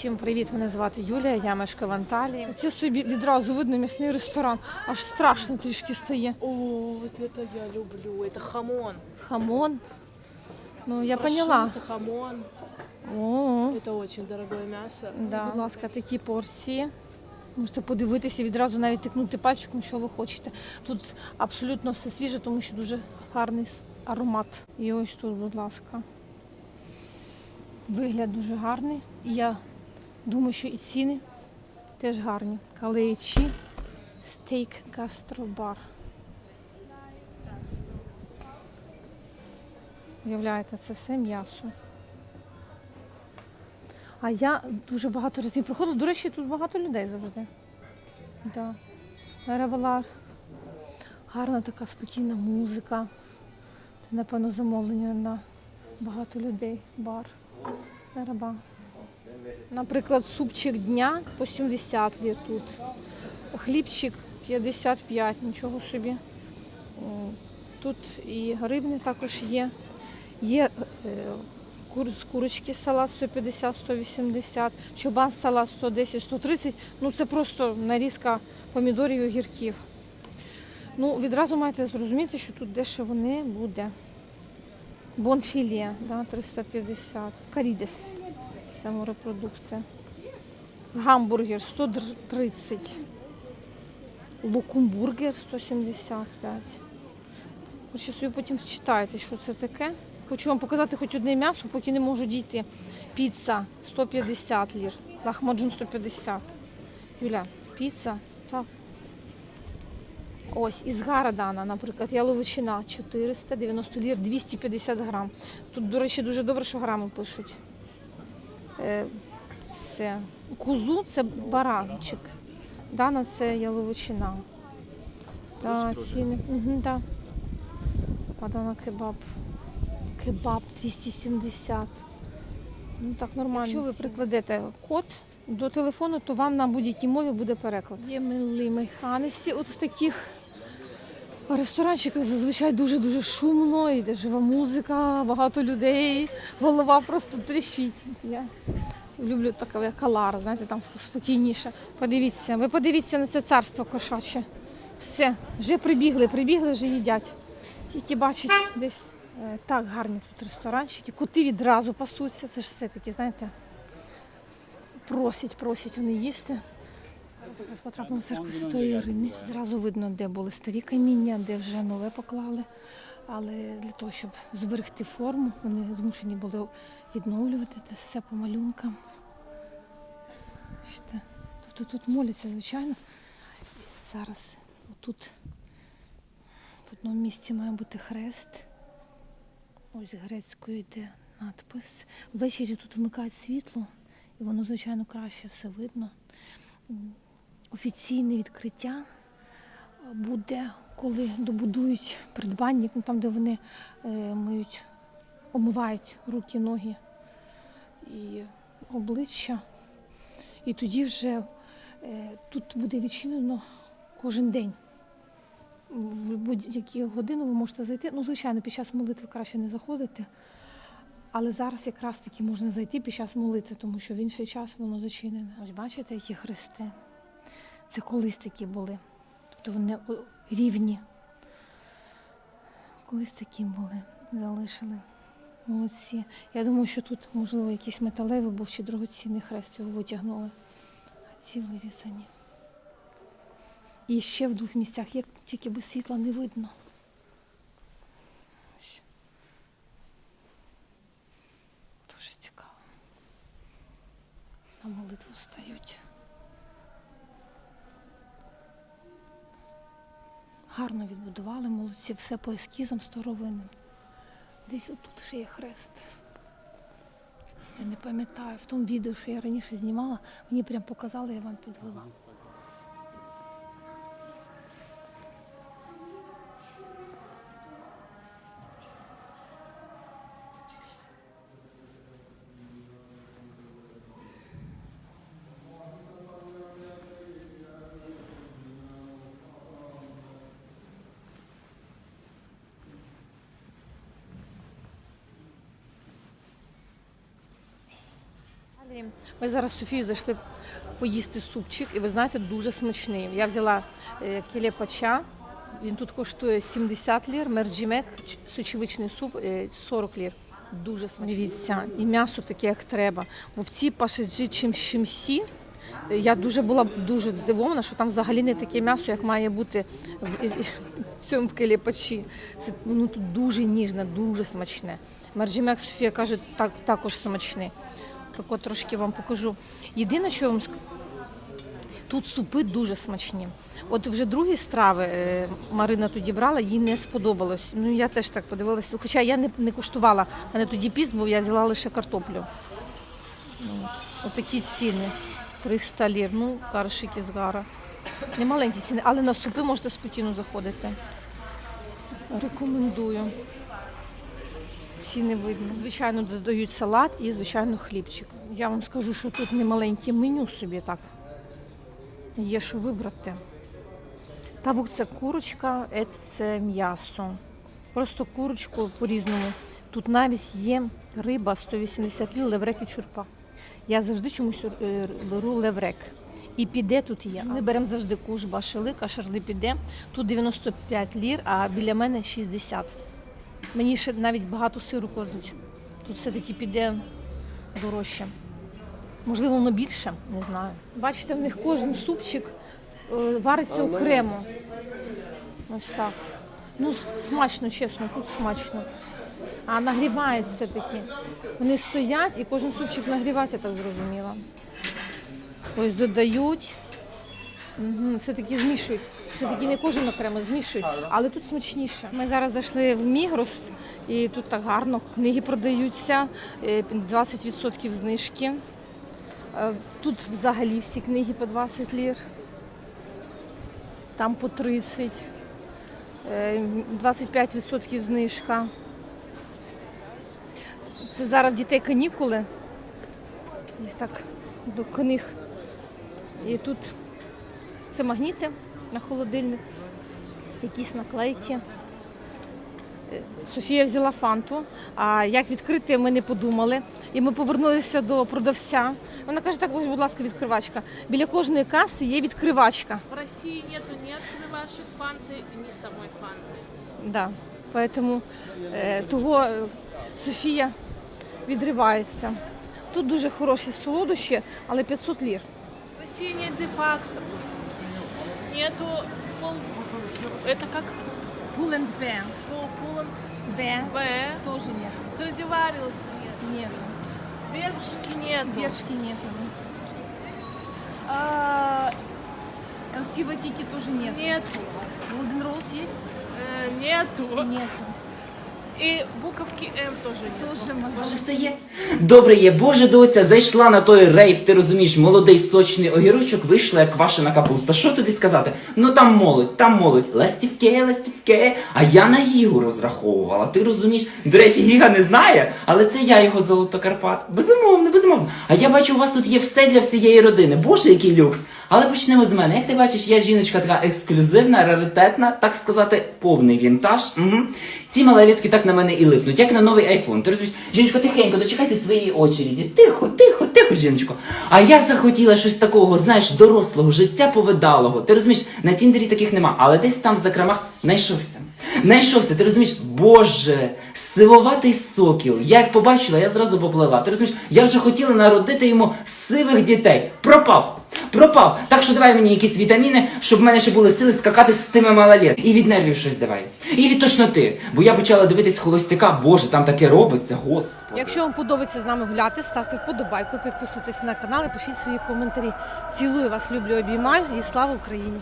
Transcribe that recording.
Всім привіт! Мене звати Юлія, я мешкаю в Анталії. Це собі відразу видно м'ясний ресторан. Аж страшно трішки стає. О, вот это я люблю. Это хамон. Хамон. Ну, я Прошутто, поняла. хамон. О, Это очень дорогое мясо. да. Будь ласка, такі порції. Можете подивитися, відразу навіть тикнути пальчиком, що ви хочете. Тут абсолютно все свіже, тому що дуже гарний с- аромат. І ось тут, будь ласка. Вигляд дуже гарний. І я думаю, що і ціни теж гарні. Калеїчі, стейк гастробар. Уявляєте, це все м'ясо. А я дуже багато разів приходила. До речі, тут багато людей завжди. Да. Меревела. Гарна така спокійна музика. Це, напевно, замовлення на багато людей. Бар. Мереба. Наприклад, супчик дня по 70 лір тут. Хлібчик 55, нічого собі. Тут і рибний також є. Є е, з курочки салат 150-180, чобан салат 110-130. Ну це просто нарізка помідорів і огірків. Ну, відразу маєте зрозуміти, що тут дешево не буде. Бонфіле, да, 350. Карідес. Це морепродукти. Гамбургер 130. Лукумбургер 175. Хоче собі потім читаєте, що це таке. Хочу вам показати хоч одне м'ясо, поки не можу дійти. Піца 150 лір. Лахмаджун 150. Юля, піца. Так. Ось, із Гарадана, наприклад, яловичина 490 лір, 250 грам. Тут, до речі, дуже добре, що грами пишуть. Е, Це кузу це баранчик. Дана це яловичина. Та. Угу, да. Адана кебаб. Кебаб 270. Ну так нормально. Якщо ви прикладете код до телефону, то вам на будь-якій мові буде переклад. Є милі механиці. От в таких ресторанчиках зазвичай дуже-дуже шумно, йде жива музика, багато людей, голова просто тріщить. Я люблю таке як знаєте, там спокійніше. Подивіться, ви подивіться на це царство кошаче. Все, вже прибігли, прибігли, вже їдять. Тільки бачать десь е, так гарні тут ресторанчики. Кути відразу пасуться. Це ж все-таки, знаєте, просять, просять вони їсти. Потрапимо в церкву Святої Ірини. Зразу видно, де були старі каміння, де вже нове поклали. Але для того, щоб зберегти форму, вони змушені були відновлювати це все по малюнкам. Бачите, Тобто тут моляться, звичайно. Зараз отут в одному місці має бути хрест. Ось грецькою йде надпис. Ввечері тут вмикають світло, і воно, звичайно, краще все видно. Офіційне відкриття буде, коли добудують придбанник, ну, там, де вони е, миють, омивають руки, ноги і обличчя. І тоді вже е, тут буде відчинено кожен день в будь-які годину ви можете зайти. Ну, звичайно, під час молитви краще не заходити. Але зараз якраз таки можна зайти під час молитви, тому що в інший час воно зачинене. Ось бачите, які хрести. Це колись такі були. Тобто вони рівні. Колись такі були, залишили. Молодці. Я думаю, що тут, можливо, якийсь металевий був чи дорогоцінний хрест його витягнули. А ці вирізані. І ще в двох місцях, як тільки без світла не видно. Дуже цікаво. На молитву стають. Гарно відбудували молодці, все по ескізам старовинним. Десь отут ще є хрест. Я не пам'ятаю, в тому відео, що я раніше знімала, мені прям показали, я вам підвела. Ми зараз з Софією зайшли поїсти супчик, і ви знаєте, дуже смачний. Я взяла е, кілепача, він тут коштує 70 лір, мерджімек, сочевичний суп е, 40 лір. Дуже смачний. Дивіться, і м'ясо таке, як треба. Бо в цій пашеджі чим чимсі. е, Я дуже була дуже здивована, що там взагалі не таке м'ясо, як має бути в, в цьому в келепачі. Це воно тут дуже ніжне, дуже смачне. Мерджімек Софія каже, так, також смачний. Так трошки вам покажу. Єдине, що вам скажу, тут супи дуже смачні. От вже другі страви е, Марина тоді брала, їй не сподобалось. Ну я теж так подивилася. Хоча я не, не куштувала. У мене тоді піст був, я взяла лише картоплю. От такі ціни. 300 лір. Ну, каршики з гара. Не маленькі ціни, але на супи можете спокійно заходити. Рекомендую. Ціни видно. Звичайно, додають салат і, звичайно, хлібчик. Я вам скажу, що тут не маленьке меню собі так. Є що вибрати. Тавук це курочка, це м'ясо. Просто курочку по-різному. Тут навіть є риба 180 літ, леврек і чурпа. Я завжди чомусь е, беру леврек. І піде тут є. Ми беремо завжди кушба, шелик, а шарли піде. Тут 95 лір, а біля мене 60. Мені ще навіть багато сиру кладуть. Тут все-таки піде дорожче. Можливо, воно більше, не знаю. Бачите, в них кожен супчик е, вариться окремо. Ось так. Ну, смачно, чесно, тут смачно. А нагрівається все-таки. Вони стоять і кожен супчик нагрівається, так зрозуміла. Ось додають. Угу, все-таки змішують. Все-таки не кожен окремо змішують, але тут смачніше. Ми зараз зайшли в Мігрос і тут так гарно книги продаються, е, 20% знижки. Е, Тут взагалі всі книги по 20 лір, там по 30, е, 25% знижка. Це зараз дітей канікули. Їх так до книг. І тут це магніти на холодильник, якісь наклейки. Е, Софія взяла фанту, а як відкрити, ми не подумали. І ми повернулися до продавця. Вона каже, так, ось, будь ласка, відкривачка. Біля кожної каси є відкривачка. В России нету ни открывашек фанты, ни самой фанты. Да. Поэтому е, того е, Софія відривається. Тут дуже хороші солодощі, але 500 лір. В России нет де-факто. Нету пол... Это как Пулен Б. полпулант Б. Б. Тоже нет. Страдивариуса нет. Нет. Бершки нету. Бершки нет. А, ЛС Ватики тоже нет. нету. Golden Rose есть? Э, нету. Нет. И буковки М тоже нету. Тоже могу. Все є? Добре є, Боже доця, зайшла на той рейв, ти розумієш, молодий сочний огірочок, вийшла як квашена капуста. Що тобі сказати? Ну там молодь, там молодь, ластівке, ластівке. А я на Гігу розраховувала, ти розумієш? До речі, Гіга не знає, але це я його золото Карпат. Безумовно, безумовно. А я бачу, у вас тут є все для всієї родини. Боже, який люкс. Але почнемо з мене. Як ти бачиш, я жіночка така ексклюзивна, раритетна, так сказати, повний вінтаж. Угу. Ці малолітки так на мене і липнуть, як на новий айфон. Ти розумієш, жіночко, тихенько, дочекайте своєї очереді. Тихо, тихо, тихо, жіночко. А я захотіла щось такого, знаєш, дорослого, життя повидалого. Ти розумієш, на Тіндері таких нема, але десь там в закрамах знайшовся. Знайшовся, ти розумієш, боже, сивоватий сокіл. Я як побачила, я зразу поплила. Ти розумієш, я вже хотіла народити йому сивих дітей. Пропав. Пропав. Так що давай мені якісь вітаміни, щоб в мене ще були сили скакати з тими малолет. І від нервів щось давай. І від тошноти. Бо я почала дивитись холостяка, боже, там таке робиться, господи. Якщо вам подобається з нами гуляти, ставте вподобайку, підписуйтесь на канал і пишіть свої коментарі. Цілую вас, люблю, обіймаю і слава Україні!